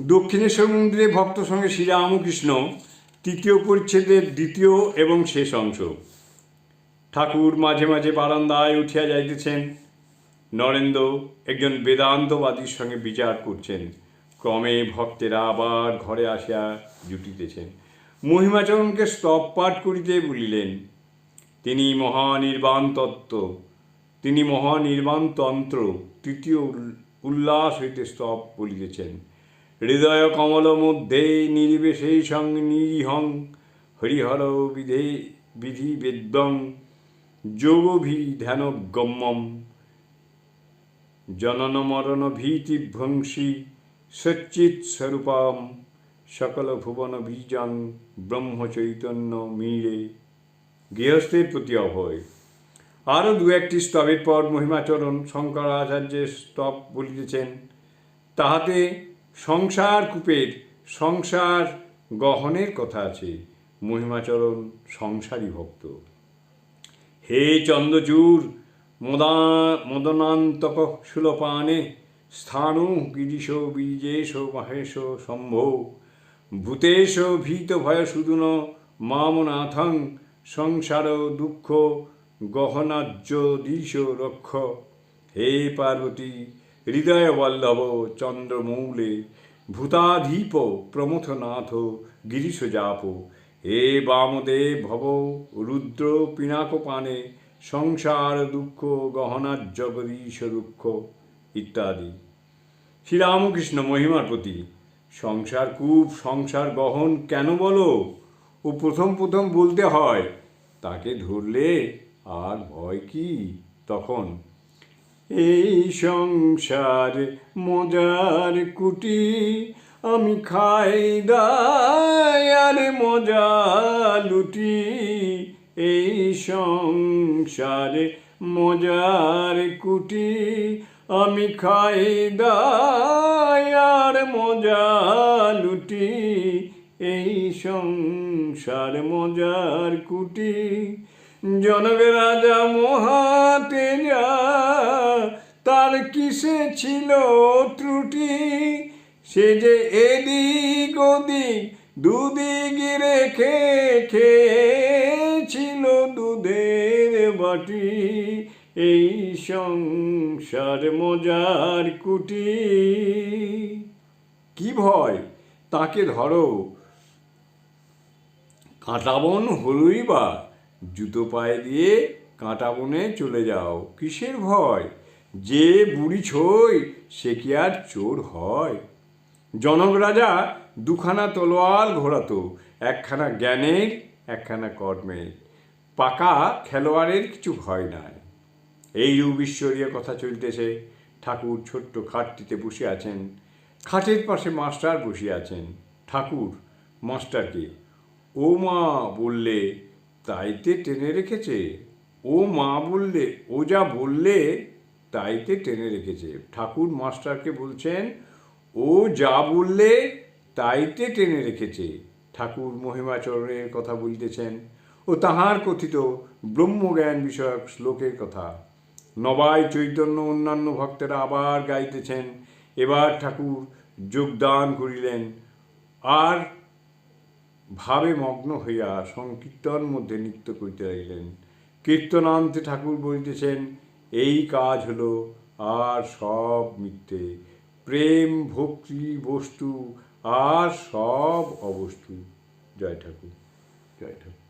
দক্ষিণেশ্বর মন্দিরে ভক্ত সঙ্গে শ্রীরামকৃষ্ণ তৃতীয় পরিচ্ছেদের দ্বিতীয় এবং শেষ অংশ। ঠাকুর মাঝে মাঝে বারান্দায় উঠিয়া যাইতেছেন। নরেন্দ্র একজন বেদান্তবাদীর সঙ্গে বিচার করছেন। ক্রমে ভক্তেরা আবার ঘরে আসিয়া জুটিতেছেন। মহিমাচরণকে স্তব পাঠ করিতে বলিলেন, তিনি মহানির্বাণ তত্ত্ব, তিনি মহানির্বাণ তন্ত্র, তৃতীয় উল- উল্লাস হইতে স্তব বলিতেছেন। হৃদয় কমল মধ্যে নির্বেশেই সং নিরিহং, হরিহর বিধে বিধি বেদ্যং যোগভি ধ্যান গম্যম জনন মরণ ভীতি ভ্রংসী সচ্চিৎ স্বরূপম সকল ভুবন বীজং ব্রহ্ম চৈতন্য মীরে। গৃহস্থের প্রতি অভয়। আরও দু একটি স্তবের পর মহিমাচরণ শঙ্করাচার্যের স্তব বলিতেছেন, তাহাতে সংসার কূপের, সংসার গহনের কথা আছে। মহিমাচরণ সংসারী ভক্ত। হে চন্দ্রচূর মদা, মদনান্তক সুলপানে স্থাণু গিরিশ, বীজেশ, মহেশ শম্ভো ভূতেশ ভীত ভয় সুদুন, মামনাথং, সংসার দুঃখ, গহনাজ্য দিশ রক্ষ। হে পার্বতী হৃদয় বল্লভ চন্দ্রমৌলে, ভূতাধীপ প্রমথনাথ গিরিশ জাপ হে বামদেব ভব, রুদ্র পিনাক পানে সংসার দুঃখ গহনার জগদীশ দুঃখ ইত্যাদি। শ্রীরামকৃষ্ণ মহিমার প্রতি, সংসার কূপ, সংসার গহন কেন বলো? ও প্রথম প্রথম বলতে হয়, তাকে ধরলে আর ভয় কি? তখন এই সংসার মজার কুটি আমি খাই আর মজা লুটি। এই সংসার মজার কুটি আমি খাই আর মজা লুটি। এই সংসার মজার কুটি জনক রাজা মহাতে যা তার কিসে ছিল ত্রুটি? সে যে এদিক ওদিক, দুদিক রেখে খেয়েছিল দুধের বাটি। এই সংসার মজার কুটি। কি ভয়, তাকে ধরো। কাঁটাবন হলুই বা জুতো পায়ে দিয়ে কাঁটাবনে চলে যাও। কিসের ভয়? যে বুড়ি ছই, সে কি আর চোর হয়? জনক রাজা দুখানা তলোয়ার ঘোরাতো, একখানা জ্ঞানের, একখানা কর্মের। পাকা খেলোয়াড়ের কিছু ভয় নাই। এই রূপ ঈশ্বরীয় কথা চলতেছে। ঠাকুর ছোট্ট খাটটিতে বসে আছেন। খাটের পাশে মাস্টার বসে আছেন। ঠাকুর, মাস্টারকে, ও মা, বললে তাইতে টেনে রেখেছে। ও মা বললে, ও যা বললে, তাইতে টেনে রেখেছে। ঠাকুর মাস্টারকে বলছেন, ও যা বললে, তাইতে টেনে রেখেছে। ঠাকুর মহিমাচরণের কথা বলতেছেন। ও তাহার কথিত ব্রহ্মজ্ঞান বিষয়ক শ্লোকের কথা। নবাই চৈতন্য অন্যান্য ভক্তেরা আবার গাইতেছেন। এবার ঠাকুর যোগদান করিলেন। আর ভাবে মগ্ন হইয়া সংকীর্তন মধ্যে নৃত্য করিতে লাগিলেন। কীর্তনান্তে ঠাকুর বলিতেছেন, এই কাজ হলো আর সব মিথ্যে। প্রেম, ভক্তি, বস্তু, আর সব অবস্তু। জয় ঠাকুর জয় ঠাকুর।